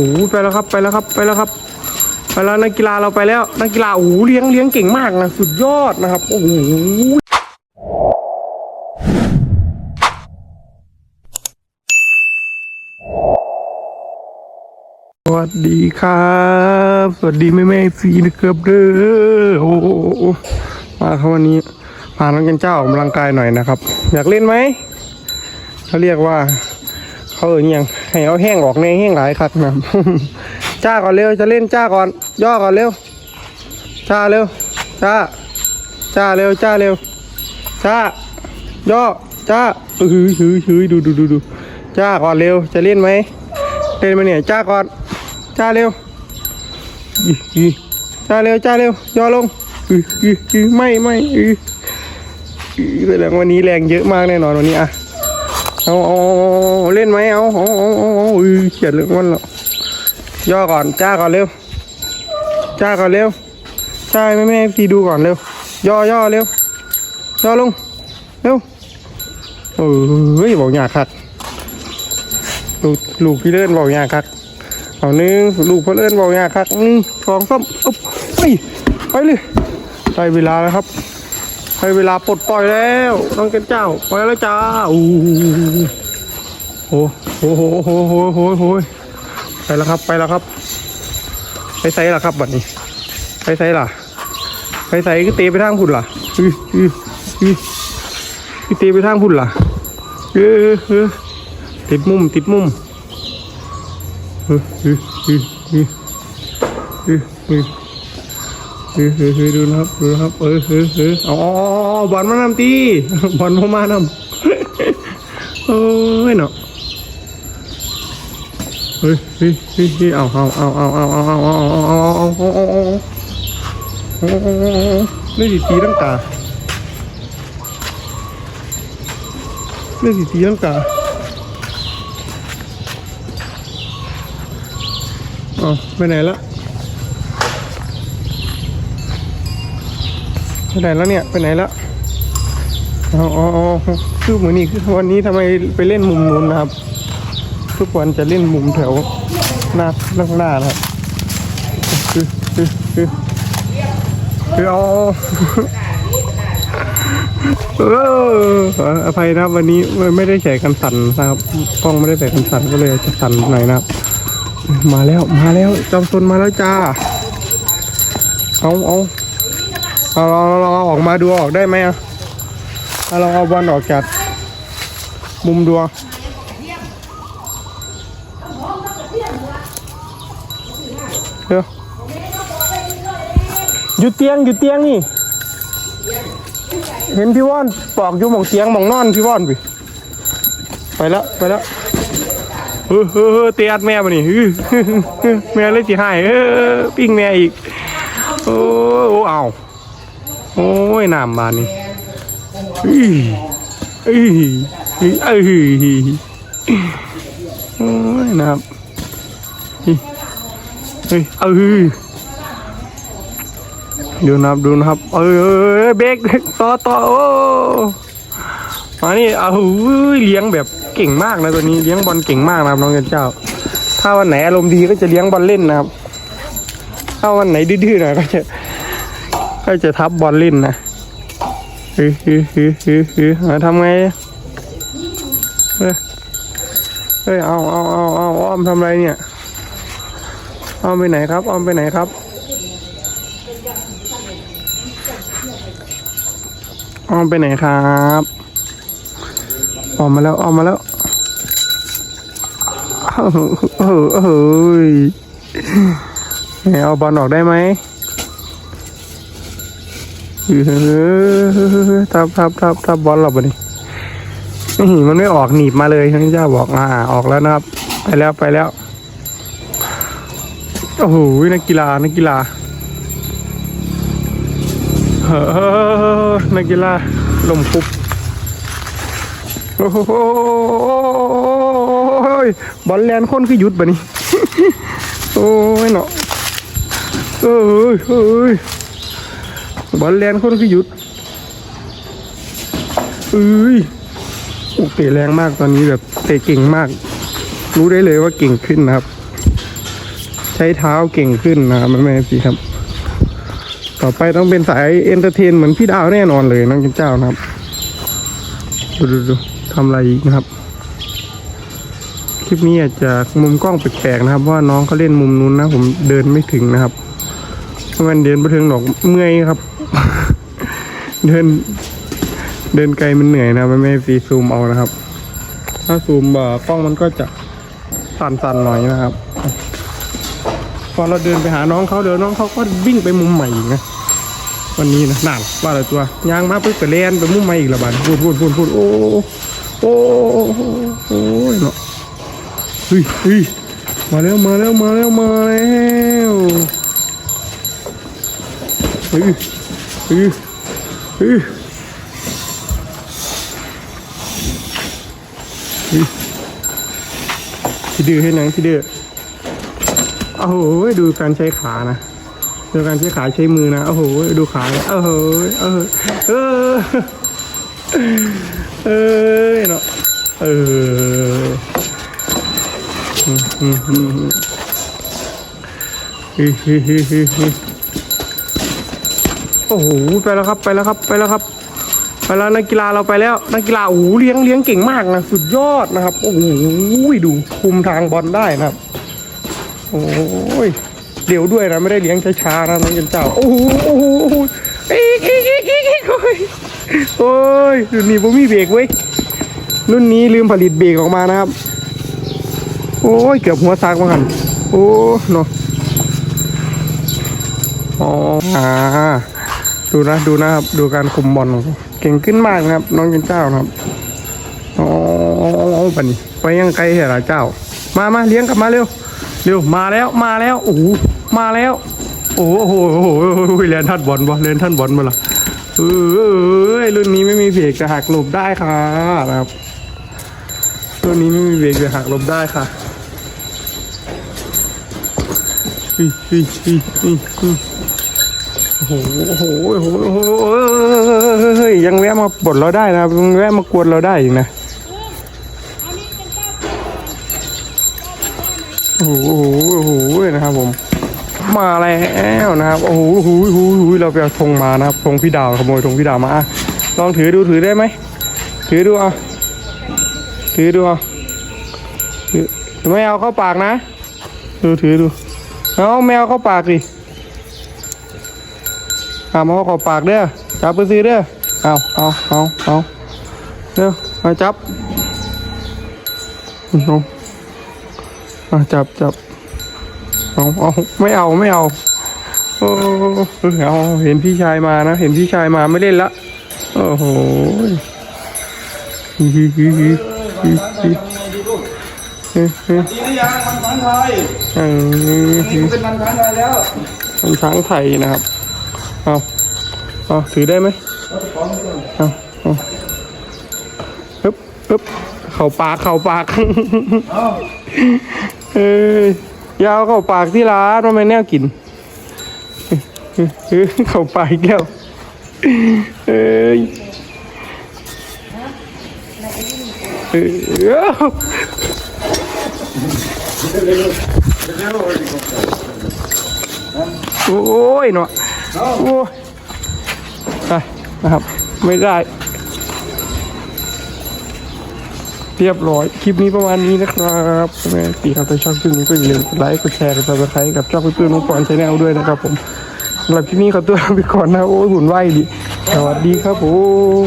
โอ้โหไปแล้วครับไปแล้วครับไปแล้วครับไปแล้วนักกีฬาเราไปแล้วนักกีฬาโอ้โหเลี้ยงเลี้ยงเก่งมากนะสุดยอดนะครับโอ้โหสวัสดีครับ สวัสดีแม่แม่ซีนะครับเด้อโอ้โหมาครับวันนี้พาน้องกันเจ้าออกกำลังกายหน่อยนะครับ อยากเล่นไหมเขาเรียกว่าเขาเอ่ยยัง ให้เอาแห้งออกในแห้งหลายคักนะจ้าก่อนเร็วจะเล่นจ้าก่อน ย่อก่อนเร็ว จ้าเร็ว จ้า จ้าเร็วจ้าเร็ว จ้า ย่อ จ้าเฮ้ยเฮ้ยเฮ้ยดูดูดูดูจ้าก่อนเร็วจะเล่นไหมเล่นไหมเนี่ยจ้าก่อน จ้าเร็วจ้าเร็วจ้าเร็ว ย่อลงอืออืออือไม่ไม่อืออือแสดงวันนี้แรงเยอะมากแน่นอนวันนี้อะ เอาเอาเล่นไหมเอาเอาเอาเอาเขียนเรื่องมันแล้วย่อก่อนจ้าก่อนเร็ว จ้าก่อนเร็วจ้าให้แม่แม่พี่ดูก่อนเร็ว ย่อย่อเร็ว ย่อลง เร็วเอ้ยบอกยากคักลูกลูกพี่เล่นบอกยากคักเอาหนึ่งลูกพี่เล่นบอกยากคักหนึ่งสองสามอุ๊บไปไปเลยได้เวลาแล้วครับ ให้เวลาปลดปล่อยแล้วน้องเกนเจ้าปล่อยแล้วจ้าอู้โอ้โหโหโหโหโหโหไปแล้วครับไปแล้วครับ ไปไซล่ะครับบัดนี้ ไปไซล่ะ ไปไซก็เตะไปทางพุ่นล่ะอืออืออือเตะไปทางพุ่นล่ะเออเออติดมุมติดมุมเออเออเออเออเออ เออเฮ้ยเฮ้ยเฮ้ยดูนะครับดูนะครับเออเออเออเอาเอาเอาเอาบอลมานำตีบอลมามานำเอ้ยเนาะเฮ้ยเฮ้ยเฮ้ยเฮ้ยเอาเอาเอาเอาเอาเอาเอาเอาเอาเอาเอาเอาเอาเอาเอาเล่นตีตั้งตาเล่นตีตั้งตาอ๋อไปไหนละ ไปไหนแล้วเนี่ย ไปไหนแล้วอ๋ออ๋ออ๋อคือเหมือนนี่คือวันนี้ทำไมไปเล่นมุมนู้นนะครับ ทุกวันจะเล่นมุมแถวหน้าข้างหน้านะครับคือคือคือคือเอาเอออภัยนะครับวันนี้ไม่ได้ใส่กันสั่นนะครับกล้องไม่ได้ใส่กันสั่นก็เลยจะสั่นหน่อยนะครับ มาแล้วมาแล้วจอมซนมาแล้วจ้าเอาเอา เอาเราเราเอาออกมาดูออกได้ไหมอะเอาเราเอาบอลออกจากมุมดูเดี๋ยวหยุดเตียงหยุดเตียงนี่ เห็นพี่ว่อนปอกอยู่หมองเตียงหมองนอนพี่ว่อนไปไปแล้วไปแล้วเออเออเอเตียดแม่มานี่เออแม่เลยจีหายเออปิ้งแม่อีก โอ้โอ้เอา โอ้ยน้ำบานนี่อื้ออื้ออื้อโอ้ยน้ำเฮ้ยเฮ้ยเออดูนะครับดูนะครับเออเออเบรกต่อต่อโอ้มานี่เอาเลี้ยงแบบเก่งมากนะตัวนี้เลี้ยงบอลเก่งมากนะครับน้องเจ้า ถ้าวันไหนอารมณ์ดีก็จะเลี้ยงบอลเล่นนะครับ ถ้าวันไหนดื้อๆหน่อยก็จะ ก็จะทับบอลล่นนะฮ้ยเฮ้ยเฮ้ยเฮ้ยเฮ้ยเอาทำไงเฮ้ยเฮ้ยเอาเอาเอาเอาอ้อมทำไรเนี่ยอ้อมไปไหนครับอ้อมไปไหนครับอ้อมไปไหนครับออกมาแล้วออกมาแล้วเออเออเออไหเอาบอลออกได้ไหม เออทับทับทับทับบอลหรอบนี่นี่มันไม่ออกหนีบมาเลยท่านเจ้าบอกอ่า ออกแล้วนะครับ ไปแล้วไปแล้วโอ้โหนักกีฬานักกีฬาเฮ้อนักกีฬาลมคุบโอ้โหบอลแลนคนคือหยุดบะนี่โอ้ยเนาะเอ้ยเอ้ย บอลแลนคนคือหยุดเอ้ยโอ้เตะแรงมากตอนนี้แบบเตะเก่งมาก รู้ได้เลยว่าเก่งขึ้นนะครับ ใช้เท้าเก่งขึ้นนะครับแม่แม่พี่ครับ ต่อไปต้องเป็นสายเอนเตอร์เทนเหมือนพี่ดาวแน่นอนเลยน้องเจ้านะครับดูดูดูทำอะไรอีกนะครับ คลิปนี้อาจจะมุมกล้องแปลกๆนะครับเพราะว่าน้องเขาเล่นมุมนู้นนะ ผมเดินไม่ถึงนะครับมันเดินไปถึงหนอกเมื่อยครับ เดิน เดินไกลมันเหนื่อยนะไม่ไม่ฟีซูมเอานะครับ ถ้าซูมเอ่กล้องมันก็จะสั่นๆหน่อยนะครับ พอเราเดินไปหาน้องเขาเดี๋ยวน้องเขาก็วิ่งไปมุมใหม่อีกนะวันนี้นะนั่นว่าอะไรตัวยางมาปุ๊บก็เล่นไปมุมใหม่อีกละบาดพูดพูดพูดพูดโอ้โอ้โอ้ยเนาะเฮ้ยเฮ้ยมาแล้วมาแล้วมาแล้วมาแล้วเฮ้ย เฮ้ยเฮ้ยเฮ้ยพี่ดื้อให้หนังพี่ดื้อโอ้โหดูการใช้ขานะดูการใช้ขาใช้มือนะโอ้โหดูขาโอ้โหเออเออเออเนาะเอออืมอืมอืมอืมฮิฮิฮิฮิฮิ โอ้โหไปแล้วครับไปแล้วครับไปแล้วครับไปแล้วนักกีฬาเราไปแล้วนักกีฬาโอ้โหเลี้ยงเลี้ยงเก่งมากนะสุดยอดนะครับ โอ้โหดูคุมทางบอลได้นะครับ โอ้ยเดี๋ยวด้วยนะไม่ได้เลี้ยงช้าๆนะน้องเจนเจ้าโอ้โหโอ้โหอีกอีกอีกอีกอีกโอ้ยโอ้ยรุ่นนี้ผมมีเบรกเว้ยรุ่นนี้ลืมผลิตเบรกออกมานะครับ โอ้ยเกือบหัวซากมากันโอ้เนาะอ๋ออ่า ดูนะดูนะครับดูการคุมบอลของเก่งขึ้นมากนะครับ น้องเจนเจ้านะครับอ๋อปันนี้ไปยังไกลเหรอเจ้า มามาเลี้ยงกลับมาเร็วเร็วมาแล้วมาแล้วโอ้มาแล้ว โอ้โหโอ้โหเรียนท่านบอลบ่เรียนท่านบอลมาละเออรุ่นนี้ไม่มีเบรกจะหักหลบได้ค่ะนะครับรุ่นนี้ไม่มีเบรกจะหักหลบได้ค่ะอ โหโอ้โหโอ้โหโอ้โหเฮ้ยยังแวะมาปลดเราได้นะยังแวะมากวนเราได้อีกนะโอ้โหโอ้โหนะครับผม มาแล้วนะครับโอ้โหโอ้โหโหโหเราไปเอาธงมานะครับธงพี่ดาวขโมยธงพี่ดาวมาลองถือดูถือได้ไหมถือดูเอาถือดูอาถือไม่เอาเข้าปากนะ ดูถือดูเอาแมวเข้าปากดิ หาหมอขอปากเด้อจับไปซื้อเด้อเอาเอาเอาเอาเด้อมาจับเอามาจับจับเอาเอาไม่เอาไม่เอาโอ้เอาเห็นพี่ชายมานะ เห็นพี่ชายมาไม่เล่นละโอ้โหฮิฮิฮิฮิฮิฮิดีหรือยังมันช้างไทยเออเป็นมันช้างไทยแล้วมันช้างไทยนะครับ เอาเอาถือได้ไหมเอาเอาปึ๊บปึ๊บเข่าปากเข่าปากเอาเอ้ยยาวเข้าปากที่ร้านมันไม่แน่กินเอ้ยเข้าปากอีกแก้วเอ้ยเอ้ยโอ้ยเนาะ โอ้ไปนะครับ ไม่ได้ เรียบร้อย คลิปนี้ประมาณนี้นะครับแม่ตีครับถ้าชอบคลิปนี้ก็อย่าลืมกดไลค์กดแชร์กดซับสไครต์กับช่องเพื่อนๆน้องปอนชาแนลด้วยนะครับผมสำหรับคลิปนี้ขอตัวลาไปก่อนนะโอ้ยหุ่นไหวดิสวัสดีครับผม